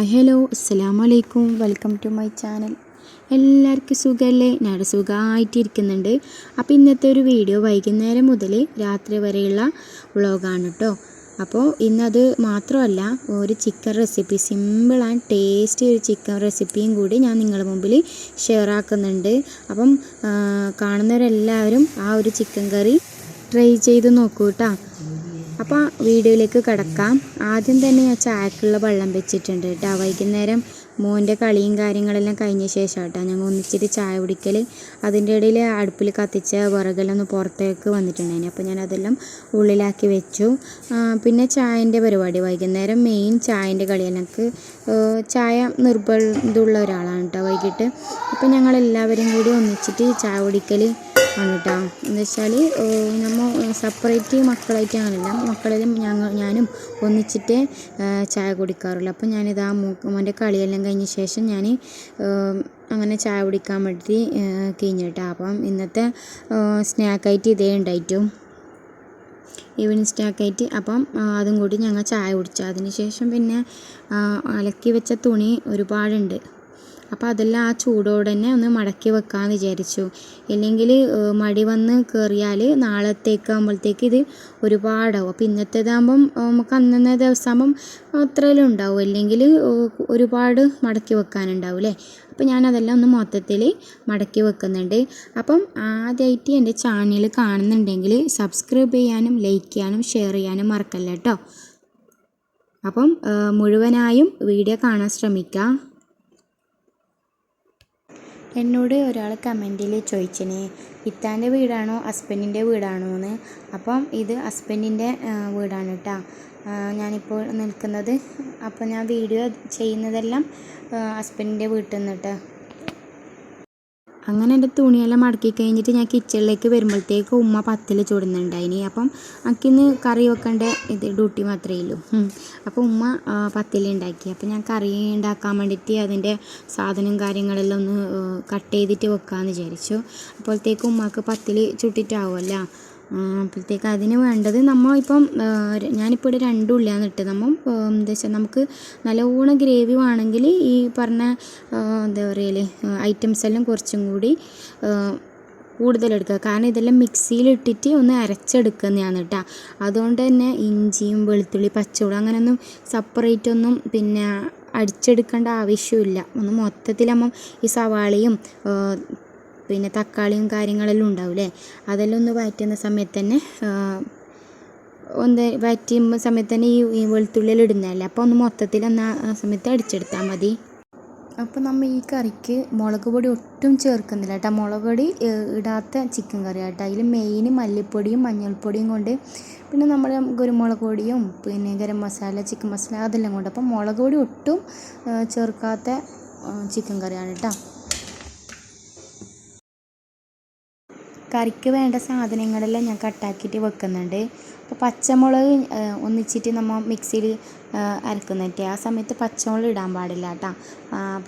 Hi hello അസ്സലാമു അലൈക്കും welcome to my channel. എല്ലാവർക്കും സുഖമല്ലേ ഞാൻ സുഖമായിട്ടിരിക്കുന്നുണ്ട് അപ്പോൾ ഇന്നത്തെ ഒരു വീഡിയോ വൈകുന്നേരം മുതൽ രാത്രി വരെയുള്ള വ്ളോഗാണ് കേട്ടോ. അപ്പോൾ ഇന്നത് മാത്രമല്ല ഒരു chicken recipe. Simple and tasty ഒരു ചിക്കൻ റെസിപ്പിയും കൂടി ഞാൻ നിങ്ങളുടെ മുമ്പിൽ ഷെയർ ആക്കുന്നുണ്ട്. അപ്പം കാണുന്നവരെല്ലാവരും ആ ഒരു ചിക്കൻ കറി ട്രൈ ചെയ്ത് നോക്കൂ കേട്ടോ. അപ്പോൾ വീഡിയോയിലേക്ക് കിടക്കാം. ആദ്യം തന്നെ ഞാൻ ചായക്കുള്ള വെള്ളം വെച്ചിട്ടുണ്ട് കേട്ടോ. വൈകുന്നേരം മോന്റെ കളിയും കാര്യങ്ങളെല്ലാം കഴിഞ്ഞ ശേഷം കേട്ടോ. ഞങ്ങൾ ഒന്നിച്ചിട്ട് ചായ കുടിക്കൽ അതിന്റെ ഇടയിൽ അടുപ്പിൽ കത്തിച്ച വിറകെല്ലാം ഒന്ന് പുറത്തേക്ക് വന്നിട്ടുണ്ടായിന് അപ്പോൾ ഞാൻ അതെല്ലാം ഉള്ളിലാക്കി വെച്ചു. പിന്നെ ചായന്റെ പരിപാടി. വൈകുന്നേരം മെയിൻ ചായന്റെ കളി. എനിക്ക് ചായ നിർബന്ധമുള്ള ഒരാളാണ് കേട്ടോ വൈകിട്ട്. അപ്പോൾ ഞങ്ങൾ എല്ലാവരും കൂടി ഒന്നിച്ചിട്ട് ചായ കുടിക്കൽ ആണ് കേട്ടോ എന്ന് വെച്ചാൽ നമ്മൾ സെപ്പറേറ്റ് മക്കളായിട്ട് അങ്ങനെയല്ല മക്കളെല്ലാം ഞങ്ങൾ ഞാനും ഒന്നിച്ചിട്ട് ചായ കുടിക്കാറുള്ളൂ. അപ്പോൾ ഞാനിത് ആ മോന്റെ കളിയെല്ലാം കഴിഞ്ഞ ശേഷം ഞാൻ അങ്ങനെ ചായ കുടിക്കാൻ വേണ്ടി കഴിഞ്ഞു കേട്ടോ അപ്പം ഇന്നത്തെ സ്നാക്കായിട്ട് ഇതേ ഉണ്ടായിട്ടും. ഈവനിങ് സ്റ്റാക്കായിട്ട് അപ്പം അതും കൂടി ഞങ്ങൾ ചായ കുടിച്ചു. അതിന് ശേഷം പിന്നെ അലക്കി വെച്ച തുണി ഒരുപാടുണ്ട്. അപ്പോൾ അതെല്ലാം ആ ചൂടോടെ തന്നെ ഒന്ന് മടക്കി വെക്കാമെന്ന് വിചാരിച്ചു. ഇല്ലെങ്കിൽ മടി വന്ന് കയറിയാൽ നാളത്തേക്ക് ആകുമ്പോഴത്തേക്ക് ഇത് ഒരുപാടാവും. അപ്പോൾ ഇന്നത്തേതാകുമ്പം നമുക്ക് അന്നത്തെ ദിവസമാകുമ്പം അത്രയെല്ലാം ഉണ്ടാവും. അല്ലെങ്കിൽ ഒരുപാട് മടക്കി വെക്കാനുണ്ടാവും അല്ലേ അപ്പോൾ ഞാനതെല്ലാം ഒന്ന് മൊത്തത്തിൽ മടക്കി വെക്കുന്നുണ്ട്. അപ്പം ആദ്യമായിട്ട് എന്റെ ചാനൽ കാണുന്നുണ്ടെങ്കിൽ സബ്സ്ക്രൈബ് ചെയ്യാനും ലൈക്ക് ചെയ്യാനും ഷെയർ ചെയ്യാനും മറക്കല്ല കേട്ടോ അപ്പം മുഴുവനായും വീഡിയോ കാണാൻ ശ്രമിക്കുക എന്നോട് ഒരാൾ കമന്റിൽ ചോദിച്ചിന് ഇത്താന്റെ വീടാണോ ഹസ്ബൻഡിന്റെ വീടാണോ എന്ന് അപ്പം ഇത് ഹസ്ബൻഡിന്റെ വീടാണ് കേട്ടോ ഞാനിപ്പോൾ നിൽക്കുന്നത് അപ്പോൾ ഞാൻ വീഡിയോ ചെയ്യുന്നതെല്ലാം ഹസ്ബൻഡിന്റെ വീട്ടിൽ നിന്നിട്ട് അങ്ങനെ എന്റെ തുണിയെല്ലാം മടക്കി കഴിഞ്ഞിട്ട് ഞാൻ കിച്ചണിലേക്ക് വരുമ്പോഴത്തേക്ക് ഉമ്മ പത്തിൽ ചൂടുന്നുണ്ടായിനി. അപ്പം അക്കിന്ന് കറി വെക്കേണ്ട ഇത് ഡ്യൂട്ടി മാത്രമേ ഉള്ളൂ. അപ്പോൾ ഉമ്മ പത്തിൽ ഉണ്ടാക്കി. അപ്പോൾ ഞാൻ കറി ഉണ്ടാക്കാൻ വേണ്ടിയിട്ട് അതിന്റെ സാധനം കാര്യങ്ങളെല്ലാം ഒന്ന് കട്ട് ചെയ്തിട്ട് വെക്കാമെന്ന് വിചാരിച്ചു. അപ്പോഴത്തേക്ക് ഉമ്മക്ക് പത്തിൽ ചുട്ടിട്ടാവുമല്ലോ. അപ്പോഴത്തേക്ക് അതിന് വേണ്ടത് നമ്മൾ ഇപ്പം ഞാനിപ്പോൾ ഇവിടെ രണ്ടും ഉള്ളിയാണ് ഇട്ടത്. നമ്മൾ എന്താ വെച്ചാൽ നമുക്ക് നല്ലവണ്ണം ഗ്രേവി വേണമെങ്കിൽ ഈ പറഞ്ഞ എന്താ പറയൽ ഐറ്റംസ് എല്ലാം കുറച്ചും കൂടി കൂടുതലെടുക്കുക കാരണം ഇതെല്ലാം മിക്സിയിലിട്ടിട്ട് ഒന്ന് അരച്ചെടുക്കുന്നതാണ് കേട്ടോ. അതുകൊണ്ട് തന്നെ ഇഞ്ചിയും വെളുത്തുള്ളി പച്ചവളം അങ്ങനെയൊന്നും സെപ്പറേറ്റ് ഒന്നും പിന്നെ അടിച്ചെടുക്കേണ്ട ആവശ്യമില്ല. ഒന്ന് മൊത്തത്തിലാകുമ്പം ഈ സവാളയും പിന്നെ തക്കാളിയും കാര്യങ്ങളെല്ലാം ഉണ്ടാവില്ലേ അതെല്ലാം ഒന്ന് വഴറ്റുന്ന സമയത്ത് തന്നെ ഒന്ന് വഴറ്റുമ്പോൾ സമയത്ത് തന്നെ ഈ വെളുത്തുള്ളിയിൽ ഇടുന്നതല്ലേ? അപ്പോൾ ഒന്ന് മൊത്തത്തിൽ ഒന്ന് ആ- സമയത്ത് അടിച്ചെടുത്താൽ മതി. അപ്പോൾ നമ്മൾ ഈ കറിക്ക് മുളക് പൊടി ഒട്ടും ചേർക്കുന്നില്ല കേട്ടോ. മുളക് പൊടി ഇടാത്ത ചിക്കൻ കറി കേട്ടോ. അതിൽ മെയിൻ മല്ലിപ്പൊടിയും മഞ്ഞൾപ്പൊടിയും കൊണ്ട് പിന്നെ നമ്മൾ കുരുമുളക് പൊടിയും പിന്നെ ഗരം മസാല ചിക്കൻ മസാല അതെല്ലാം കൊണ്ട്. അപ്പോൾ മുളക് പൊടി ഒട്ടും ചേർക്കാത്ത ചിക്കൻ കറിയാണ് കേട്ടോ. കറിക്ക് വേണ്ട സാധനങ്ങളെല്ലാം ഞാൻ കട്ടാക്കിയിട്ട് വെക്കുന്നുണ്ട്. അപ്പോൾ പച്ചമുളക് ഒന്നിച്ചിട്ട് നമ്മൾ മിക്സിയിൽ അരക്കുന്നിട്ട് ആ സമയത്ത് പച്ചമുളക് ഇടാൻ പാടില്ല കേട്ടോ.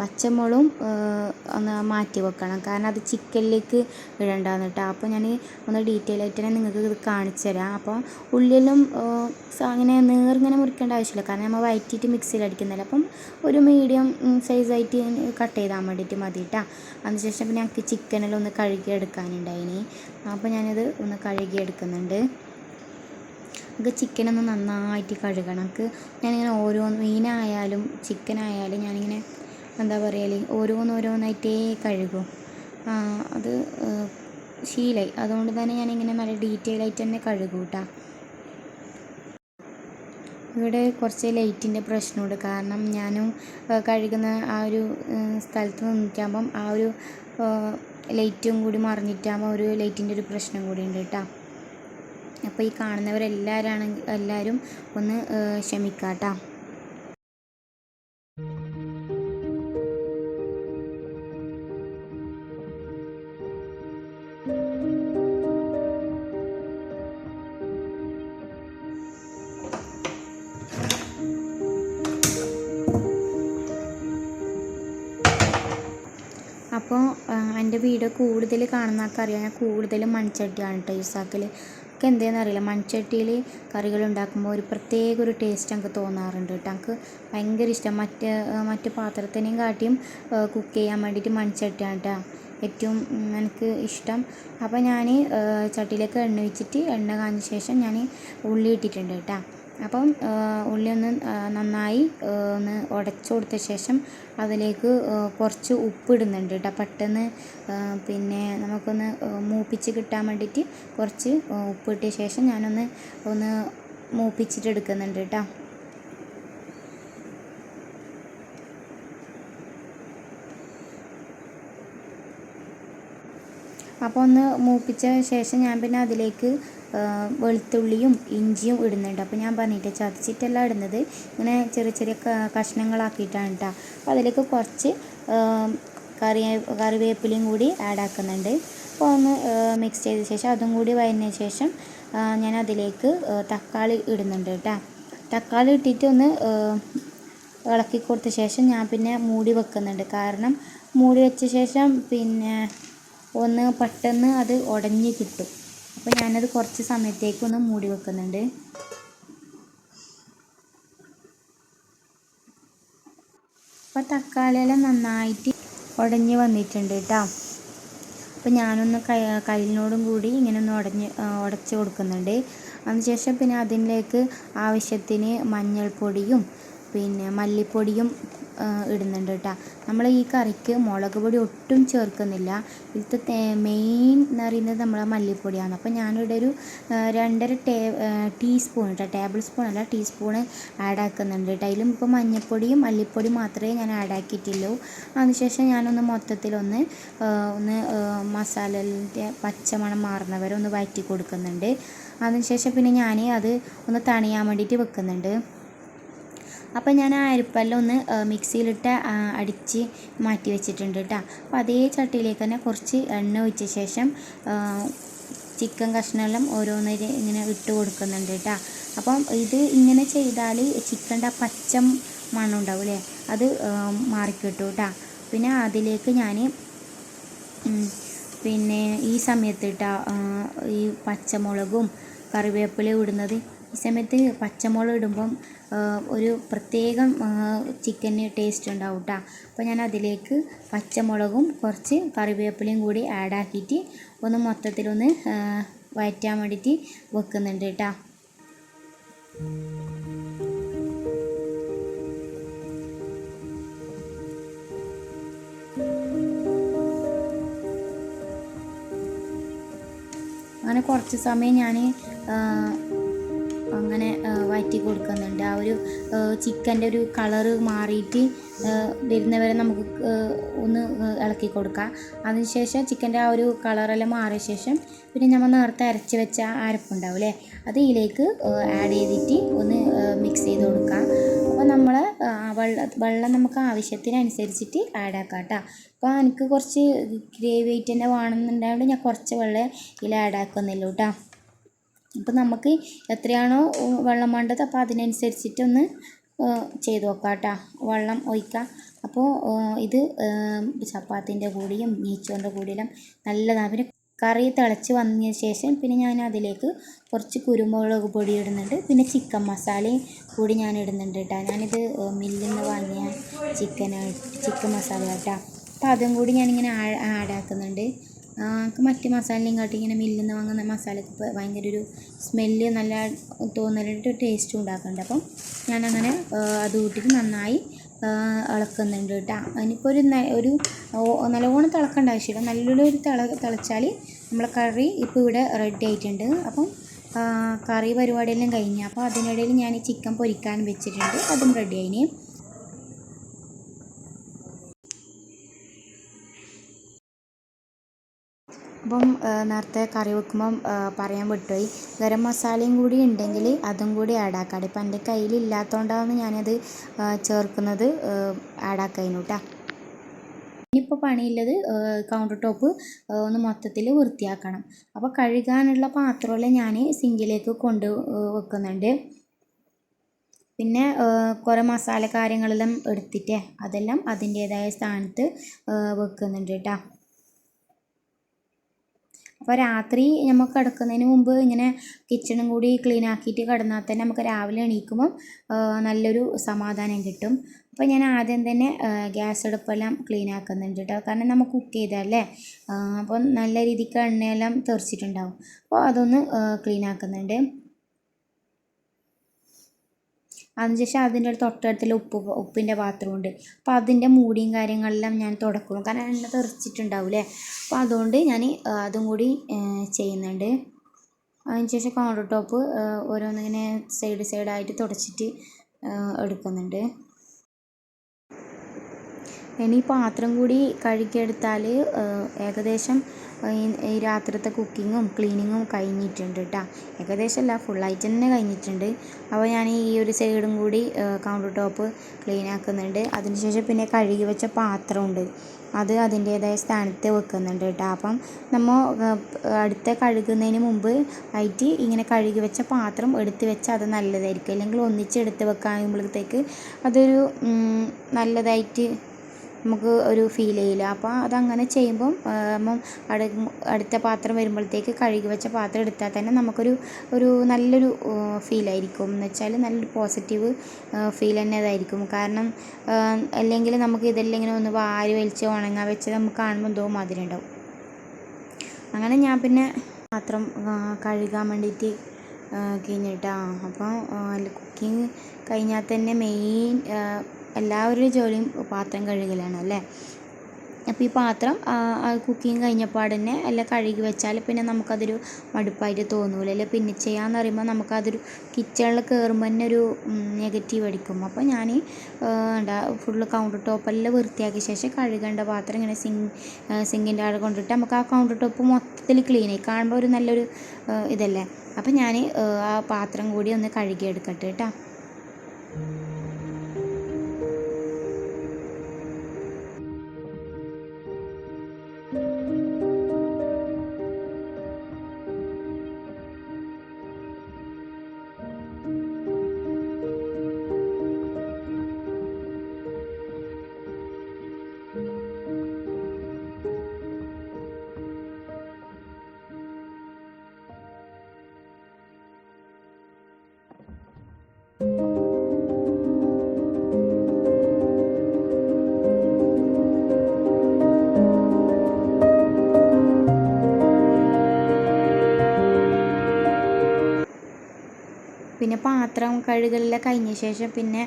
പച്ചമുളകും ഒന്ന് മാറ്റി വെക്കണം. കാരണം അത് ചിക്കനിലേക്ക് ഇടണ്ടാന്ന് കേട്ടോ. അപ്പോൾ ഞാൻ ഒന്ന് ഡീറ്റെയിൽ ആയിട്ട് തന്നെ നിങ്ങൾക്ക് ഇത് കാണിച്ചു തരാം. അപ്പോൾ ഉള്ളിലും അങ്ങനെ നേർങ്ങനെ മുറിക്കേണ്ട ആവശ്യമില്ല. കാരണം നമ്മൾ വയറ്റിയിട്ട് മിക്സിയിൽ അടിക്കുന്നില്ല അപ്പം ഒരു മീഡിയം സൈസായിട്ട് കട്ട് ചെയ്താൽ വേണ്ടിയിട്ട് മതി കേട്ടോ. അതിനുശേഷം പിന്നെ ഞങ്ങൾക്ക് ചിക്കനിലൊന്ന് ഒന്ന് കഴുകി എടുക്കാനുണ്ടായിനി അപ്പോൾ ഞാനിത് ഒന്ന് കഴുകി നമുക്ക് ചിക്കനൊന്ന് നന്നായിട്ട് കഴുകണം. നമുക്ക് ഞാനിങ്ങനെ ഓരോന്ന് മീനായാലും ചിക്കനായാലും ഞാനിങ്ങനെ എന്താ പറയൽ? ഓരോന്നോരോന്നായിട്ടേ കഴുകും. അത് ശീലായി. അതുകൊണ്ട് തന്നെ ഞാനിങ്ങനെ നല്ല ഡീറ്റെയിൽ ആയിട്ട് തന്നെ കഴുകും ഇവിടെ കുറച്ച് ലൈറ്റിന്റെ പ്രശ്നമുണ്ട്. കാരണം ഞാനും കഴുകുന്ന ആ ഒരു സ്ഥലത്ത് നിന്നിട്ടാകുമ്പം ആ ഒരു ലൈറ്റും കൂടി മറിഞ്ഞിട്ടാകുമ്പോൾ ഒരു ലൈറ്റിന്റെ ഒരു പ്രശ്നം കൂടി ഉണ്ട് കേട്ടോ. അപ്പോൾ ഈ കാണുന്നവരെല്ലാവരാണെങ്കിൽ എല്ലാവരും ഒന്ന് കേട്ടോ അപ്പോൾ എന്റെ വീഡിയോ കൂടുതൽ കാണുന്ന ആൾക്കറിയാം ഞാൻ കൂടുതലും മൺചട്ടിയാണ് കേട്ടോ യൂസ് എനിക്ക് എന്തേന്ന് അറിയില്ല. മൺചട്ടിയിൽ കറികൾ ഉണ്ടാക്കുമ്പോൾ ഒരു പ്രത്യേക ഒരു ടേസ്റ്റ് എനിക്ക് തോന്നാറുണ്ട് കേട്ടോ എനിക്ക് ഭയങ്കര ഇഷ്ടം. മറ്റ് മറ്റ് പാത്രത്തിനെയും കാട്ടിയും കുക്ക് ചെയ്യാൻ വേണ്ടിയിട്ട് മൺചട്ടിയാണ് കേട്ടോ ഏറ്റവും എനിക്ക് ഇഷ്ടം. അപ്പോൾ ഞാൻ ചട്ടിയിലേക്ക് എണ്ണ ഒഴിച്ചിട്ട് എണ്ണ കാഞ്ഞ ശേഷം ഞാൻ ഉള്ളി ഇട്ടിട്ടുണ്ട് കേട്ടോ അപ്പം ഉള്ളി ഒന്ന് നന്നായി ഒന്ന് ഉടച്ചു കൊടുത്ത ശേഷം അതിലേക്ക് കുറച്ച് ഉപ്പ് ഇടുന്നുണ്ട് കേട്ടോ പെട്ടെന്ന് പിന്നെ നമുക്കൊന്ന് മൂപ്പിച്ച് കിട്ടാൻ വേണ്ടിയിട്ട് കുറച്ച് ഉപ്പ് ഇട്ട ശേഷം ഞാനൊന്ന് ഒന്ന് മൂപ്പിച്ചിട്ട് എടുക്കുന്നുണ്ട് കേട്ടോ അപ്പോൾ ഒന്ന് മൂപ്പിച്ച ശേഷം ഞാൻ പിന്നെ അതിലേക്ക് വെളുത്തുള്ളിയും ഇഞ്ചിയും ഇടുന്നുണ്ട്. അപ്പോൾ ഞാൻ പറഞ്ഞിട്ട് ചതച്ചിട്ടല്ല ഇടുന്നത്. ഇങ്ങനെ ചെറിയ ചെറിയ കഷ്ണങ്ങളാക്കിയിട്ടാണ് കേട്ടോ അപ്പോൾ അതിലേക്ക് കുറച്ച് കറി കറിവേപ്പിലയും കൂടി ആഡ് ആക്കുന്നുണ്ട്. അപ്പോൾ ഒന്ന് മിക്സ് ചെയ്ത ശേഷം അതും കൂടി വരുന്നതിന് ശേഷം ഞാൻ അതിലേക്ക് തക്കാളി ഇടുന്നുണ്ട് കേട്ടോ തക്കാളി ഇട്ടിട്ട് ഒന്ന് ഇളക്കി കൊടുത്ത ശേഷം ഞാൻ പിന്നെ മൂടി വെക്കുന്നുണ്ട്. കാരണം മൂടി വെച്ച ശേഷം പിന്നെ ഒന്ന് പെട്ടെന്ന് അത് ഉടഞ്ഞ് കിട്ടും. അപ്പോൾ ഞാനത് കുറച്ച് സമയത്തേക്ക് ഒന്ന് മൂടി വെക്കുന്നുണ്ട്. അപ്പോൾ തക്കാളിയെല്ലാം നന്നായിട്ട് ഉടഞ്ഞ് വന്നിട്ടുണ്ട് കേട്ടോ അപ്പോൾ ഞാനൊന്ന് കൈ കയ്യിനോടും കൂടി ഇങ്ങനെ ഒന്ന് ഉടഞ്ഞ് ഉടച്ച് കൊടുക്കുന്നുണ്ട്. അതിനുശേഷം പിന്നെ അതിലേക്ക് ആവശ്യത്തിന് മഞ്ഞൾപ്പൊടിയും പിന്നെ മല്ലിപ്പൊടിയും ഇടുന്നുണ്ട് കേട്ടോ. നമ്മൾ ഈ കറിക്ക് മുളക് പൊടി ഒട്ടും ചേർക്കുന്നില്ല. ഇതിലത്തെ മെയിൻ എന്ന് പറയുന്നത് നമ്മളെ മല്ലിപ്പൊടിയാണ്. അപ്പോൾ ഞാനിവിടെ ഒരു രണ്ടര ടേ ടീസ്പൂൺ കേട്ടോ ടേബിൾ സ്പൂൺ അല്ല ടീസ്പൂൺ ആഡ് ആക്കുന്നുണ്ട് കേട്ടോ. അതിലും ഇപ്പോൾ മഞ്ഞൾപ്പൊടിയും മല്ലിപ്പൊടിയും മാത്രമേ ഞാൻ ആഡ് ആക്കിയിട്ടുള്ളൂ. അതിനുശേഷം ഞാനൊന്ന് മൊത്തത്തിലൊന്ന് ഒന്ന് മസാലന്റെ പച്ചമണം മാറുന്നവരെ ഒന്ന് വഴറ്റി കൊടുക്കുന്നുണ്ട് അതിനുശേഷം പിന്നെ ഞാൻ അത് ഒന്ന് തണിയാൻ വേണ്ടിയിട്ട് വെക്കുന്നുണ്ട്. അപ്പോൾ ഞാൻ ആ അരിപ്പല്ല ഒന്ന് മിക്സിയിലിട്ട് അടിച്ച് മാറ്റി വെച്ചിട്ടുണ്ട് കേട്ടോ അപ്പോൾ അതേ ചട്ടിയിലേക്ക് തന്നെ കുറച്ച് എണ്ണ ഒഴിച്ച ശേഷം ചിക്കൻ കഷ്ണമെല്ലാം ഓരോന്നേര് ഇങ്ങനെ ഇട്ട് കൊടുക്കുന്നുണ്ട് കേട്ടോ അപ്പം ഇത് ഇങ്ങനെ ചെയ്താൽ ചിക്കന്റെ ആ പച്ച മണം ഉണ്ടാവും അല്ലേ അത് മാറിക്കിട്ടും കേട്ടോ പിന്നെ അതിലേക്ക് ഞാൻ പിന്നെ ഈ സമയത്ത് കേട്ടോ ഈ പച്ചമുളകും കറിവേപ്പിലയും ഇടുന്നത് സമയത്ത് പച്ചമുളക് ഇടുമ്പം ഒരു പ്രത്യേകം ചിക്കന് ടേസ്റ്റ് ഉണ്ടാവും കേട്ടോ അപ്പോൾ ഞാൻ അതിലേക്ക് പച്ചമുളകും കുറച്ച് കറിവേപ്പിലയും കൂടി ആഡ് ആക്കിയിട്ട് ഒന്ന് മൊത്തത്തിലൊന്ന് വയറ്റാൻ വേണ്ടിയിട്ട് വെക്കുന്നുണ്ട് കേട്ടോ അങ്ങനെ കുറച്ച് സമയം ഞാൻ വഴറ്റി കൊടുക്കുന്നുണ്ട്. ആ ഒരു ചിക്കന്റെ ഒരു കളറ് മാറിയിട്ട് വരുന്നവരെ നമുക്ക് ഒന്ന് ഇളക്കി കൊടുക്കാം. അതിനുശേഷം ചിക്കന്റെ ആ ഒരു കളറെല്ലാം മാറിയ ശേഷം പിന്നെ നമ്മൾ നേരത്തെ അരച്ച് വെച്ച അരപ്പുണ്ടാവും അത് ഇതിലേക്ക് ആഡ് ചെയ്തിട്ട് ഒന്ന് മിക്സ് ചെയ്ത് കൊടുക്കാം. അപ്പോൾ നമ്മൾ വെള്ളം വെള്ളം നമുക്ക് ആവശ്യത്തിനനുസരിച്ചിട്ട് ആഡ് ആക്കാം കേട്ടോ. അപ്പോൾ എനിക്ക് കുറച്ച് ഗ്രേവി ആയിട്ട് തന്നെ വേണമെന്നുണ്ടായതുകൊണ്ട് ഞാൻ കുറച്ച് വെള്ളം ഇതിൽ ആഡ് ആക്കുന്നില്ല കേട്ടോ. അപ്പോൾ നമുക്ക് എത്രയാണോ വെള്ളം വേണ്ടത് അപ്പോൾ അതിനനുസരിച്ചിട്ടൊന്ന് ചെയ്ത് നോക്കാം കേട്ടോ. വെള്ളം ഒഴിക്കാം അപ്പോൾ ഇത് ചപ്പാത്തിന്റെ കൂടിയും നീച്ചോന്റെ കൂടിയെല്ലാം നല്ലതാണ്. പിന്നെ കറി തിളച്ച് വന്നതിന് ശേഷം പിന്നെ ഞാൻ അതിലേക്ക് കുറച്ച് കുരുമുളക് പൊടി ഇടുന്നുണ്ട്. പിന്നെ ചിക്കൻ മസാലയും കൂടി ഞാൻ ഇടുന്നുണ്ട് കേട്ടോ. ഞാനിത് മില്ലിൽ നിന്ന് വാങ്ങിയ ചിക്കൻ ചിക്കൻ മസാല കേട്ടോ അപ്പോൾ അതും കൂടി ഞാനിങ്ങനെ ആഡ് ആക്കുന്നുണ്ട്. എനിക്ക് മറ്റ് മസാലയും കാട്ടി ഇങ്ങനെ മില്ലിൽ നിന്ന് വാങ്ങുന്ന മസാലയ്ക്ക് ഭയങ്കര ഒരു സ്മെല്ല് നല്ല തോന്നലായിട്ട് ടേസ്റ്റും ഉണ്ടാക്കുന്നുണ്ട് അപ്പം ഞാനങ്ങനെ അത് കൂട്ടിയിട്ട് നന്നായി ഇളക്കുന്നുണ്ട് കേട്ടോ അതിനിപ്പോൾ ഒരു ഒരു നല്ലവണ്ണം തിളക്കേണ്ട ആവശ്യമില്ല. നല്ലൊരു തിള തിളച്ചാൽ നമ്മളെ കറി ഇപ്പോൾ ഇവിടെ റെഡി ആയിട്ടുണ്ട്. അപ്പം കറി പരിപാടിയെല്ലാം കഴിഞ്ഞു. അപ്പോൾ അതിനിടയിൽ ഞാൻ ചിക്കൻ പൊരിക്കാൻ വെച്ചിട്ടുണ്ട്. അതും റെഡി ആയിന് അപ്പം നേരത്തെ കറി വെക്കുമ്പം പറയാൻ വിട്ടുപോയി. ഗരം മസാലയും കൂടി ഉണ്ടെങ്കിൽ അതും കൂടി ആഡ് ആക്കാം. ഇപ്പം എന്റെ കയ്യിൽ ഇല്ലാത്തതുകൊണ്ടാണ് ഞാനത് ചേർക്കുന്നത് ആഡ് കേട്ടോ ഇനിയിപ്പോൾ പണിയുള്ളത് കൗണ്ടർ ടോപ്പ് ഒന്ന് മൊത്തത്തിൽ വൃത്തിയാക്കണം. അപ്പോൾ കഴുകാനുള്ള പാത്രമെല്ലാം ഞാൻ സിങ്കിലേക്ക് കൊണ്ട് വെക്കുന്നുണ്ട്. പിന്നെ കുറേ മസാല കാര്യങ്ങളെല്ലാം എടുത്തിട്ട് അതെല്ലാം അതിന്റേതായ സ്ഥാനത്ത് വെക്കുന്നുണ്ട് കേട്ടോ അപ്പോൾ രാത്രി നമുക്ക് കിടക്കുന്നതിന് മുമ്പ് ഇങ്ങനെ കിച്ചണും കൂടി ക്ലീൻ ആക്കിയിട്ട് കിടന്നാൽ തന്നെ നമുക്ക് രാവിലെ എണീക്കുമ്പോൾ നല്ലൊരു സമാധാനം കിട്ടും. അപ്പോൾ ഞാൻ ആദ്യം തന്നെ ഗ്യാസ് അടുപ്പെല്ലാം ക്ലീൻ ആക്കുന്നുണ്ട് കേട്ടോ കാരണം നമ്മൾ കുക്ക് ചെയ്തല്ലേ അപ്പോൾ നല്ല രീതിക്ക് എണ്ണയെല്ലാം തെറിച്ചിട്ടുണ്ടാവും. അപ്പോൾ അതൊന്ന് ക്ലീൻ ആക്കുന്നുണ്ട്. അതിനുശേഷം അതിന്റെ തൊട്ടടുത്തുള്ള ഉപ്പ് ഉപ്പിന്റെ പാത്രമുണ്ട്. അപ്പോൾ അതിന്റെ മൂടിയും കാര്യങ്ങളെല്ലാം ഞാൻ തുടക്കണം കാരണം എണ്ണ തെറിച്ചിട്ടുണ്ടാവില്ലേ? അപ്പോൾ അതുകൊണ്ട് ഞാൻ അതും കൂടി ചെയ്യുന്നുണ്ട്. അതിനുശേഷം കൗണ്ടർ ടോപ്പ് ഓരോന്നിങ്ങനെ സൈഡ് സൈഡായിട്ട് തുടച്ചിട്ട് എടുക്കുന്നുണ്ട്. ഇനി പാത്രം കൂടി കഴുകിയെടുത്താൽ ഏകദേശം ഈ രാത്രിത്തെ കുക്കിങ്ങും ക്ലീനിങ്ങും കഴിഞ്ഞിട്ടുണ്ട് കേട്ടോ ഏകദേശം അല്ല ഫുള്ളായിട്ട് തന്നെ കഴിഞ്ഞിട്ടുണ്ട്. അപ്പോൾ ഞാൻ ഈ ഒരു സൈഡും കൂടി കൗണ്ടർ ടോപ്പ് ക്ലീൻ ആക്കുന്നുണ്ട്. അതിനുശേഷം പിന്നെ കഴുകി വെച്ച പാത്രമുണ്ട്. അത് അതിന്റേതായ സ്ഥാനത്ത് വെക്കുന്നുണ്ട് കേട്ടോ അപ്പം നമ്മൾ അടുത്ത കഴുകുന്നതിന് മുമ്പ് ആയിട്ട് ഇങ്ങനെ കഴുകി വെച്ച പാത്രം എടുത്ത് വെച്ചാൽ അത് നല്ലതായിരിക്കും. അല്ലെങ്കിൽ ഒന്നിച്ച് എടുത്ത് വെക്കാകുമ്പോഴത്തേക്ക് അതൊരു നല്ലതായിട്ട് നമുക്ക് ഒരു ഫീൽ ചെയ്യില്ല. അപ്പോൾ അതങ്ങനെ ചെയ്യുമ്പം അട അടുത്ത പാത്രം വരുമ്പോഴത്തേക്ക് കഴുകി വെച്ച പാത്രം എടുത്താൽ തന്നെ നമുക്കൊരു ഒരു നല്ലൊരു ഫീലായിരിക്കും എന്ന് വെച്ചാൽ നല്ലൊരു പോസിറ്റീവ് ഫീൽ തന്നെ അതായിരിക്കും. കാരണം അല്ലെങ്കിൽ നമുക്ക് ഇതെല്ലാം ഇങ്ങനെ ഒന്ന് വാരി വലിച്ച് ഉണങ്ങാൻ വെച്ച് നമുക്ക് കാണുമ്പോൾ എന്തോ മാതിരി ഉണ്ടാവും. അങ്ങനെ ഞാൻ പിന്നെ പാത്രം കഴുകാൻ വേണ്ടിയിട്ട് കഴിഞ്ഞിട്ടാ. അപ്പോൾ കുക്കിംഗ് കഴിഞ്ഞാൽ തന്നെ മെയിൻ എല്ലാവരുടെയും ജോലിയും പാത്രം കഴുകലാണ് അല്ലേ? അപ്പോൾ ഈ പാത്രം കുക്കിങ് കഴിഞ്ഞപ്പോൾ തന്നെ എല്ലാം കഴുകി വെച്ചാൽ പിന്നെ നമുക്കതൊരു മടുപ്പായിട്ട് തോന്നൂല അല്ലെ? പിന്നെ ചെയ്യാമെന്ന് പറയുമ്പോൾ നമുക്കതൊരു കിച്ചണിൽ കയറുമ്പോൾ തന്നെ ഒരു നെഗറ്റീവ് അടിക്കും. അപ്പോൾ ഞാൻ എന്താ ഫുള്ള് കൗണ്ടർ ടോപ്പെല്ലാം വൃത്തിയാക്കിയ ശേഷം കഴുകേണ്ട പാത്രം ഇങ്ങനെ സിങ് സിങ്കിന്റെ ആടെ കൊണ്ടിട്ട് നമുക്ക് ആ കൗണ്ടർ ടോപ്പ് മൊത്തത്തിൽ ക്ലീൻ ആയി കാണുമ്പോൾ ഒരു നല്ലൊരു ഇതല്ലേ? അപ്പോൾ ഞാൻ ആ പാത്രം കൂടി ഒന്ന് കഴുകിയെടുക്കട്ടെ കേട്ടോ പാത്രം കഴുകലെല്ലാം കഴിഞ്ഞ ശേഷം പിന്നെ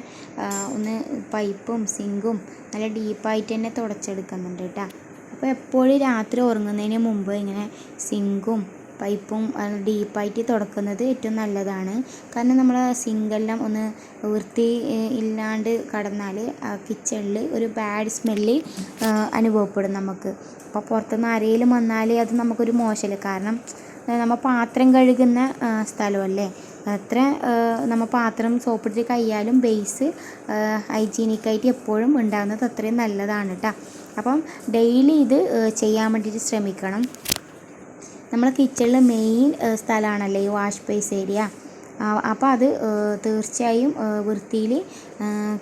ഒന്ന് പൈപ്പും സിങ്കും നല്ല ഡീപ്പായിട്ട് തന്നെ തുടച്ചെടുക്കുന്നുണ്ട് കേട്ടോ. അപ്പോൾ എപ്പോഴും രാത്രി ഉറങ്ങുന്നതിന് മുമ്പ് ഇങ്ങനെ സിങ്കും പൈപ്പും ഡീപ്പായിട്ട് തുടക്കുന്നത് ഏറ്റവും നല്ലതാണ്. കാരണം നമ്മൾ സിങ്കെല്ലാം ഒന്ന് വൃത്തി ഇല്ലാണ്ട് കടന്നാൽ കിച്ചണിൽ ഒരു ബാഡ് സ്മെല്ല് അനുഭവപ്പെടും നമുക്ക്. അപ്പോൾ പുറത്തുനിന്ന് ആരെങ്കിലും വന്നാൽ അത് നമുക്കൊരു മോശമല്ലേ കാരണം നമ്മൾ പാത്രം കഴുകുന്ന സ്ഥലമല്ലേ എത്ര നമ്മൾ പാത്രം സോപ്പിട്ട് കൈയാലും ബേസ് ഹൈജീനിക്കായിട്ട് എപ്പോഴും ഉണ്ടാകുന്നത് അത്രയും നല്ലതാണ് കേട്ടോ അപ്പം ഡെയിലി ഇത് ചെയ്യാൻ വേണ്ടിയിട്ട് ശ്രമിക്കണം. നമ്മൾ കിച്ചണിൽ മെയിൻ സ്ഥലമാണല്ലേ ഈ വാഷ് ബേസ് ഏരിയ അപ്പോൾ അത് തീർച്ചയായും വൃത്തിയിൽ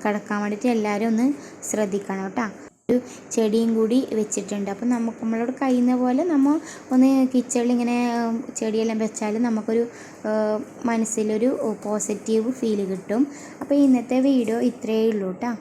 കിടക്കാൻ വേണ്ടിയിട്ട് എല്ലാവരും ഒന്ന് ശ്രദ്ധിക്കണം കേട്ടോ ഒരു ചെടിയും കൂടി വെച്ചിട്ടുണ്ട്. അപ്പോൾ നമുക്ക് നമ്മളോട് കഴിയുന്ന പോലെ നമ്മൾ ഒന്ന് കിച്ചണിൽ ഇങ്ങനെ ചെടിയെല്ലാം വെച്ചാൽ നമുക്കൊരു മനസ്സിലൊരു പോസിറ്റീവ് ഫീൽ കിട്ടും. അപ്പോൾ ഇന്നത്തെ വീഡിയോ ഇത്രയേ ഉള്ളൂ കേട്ടോ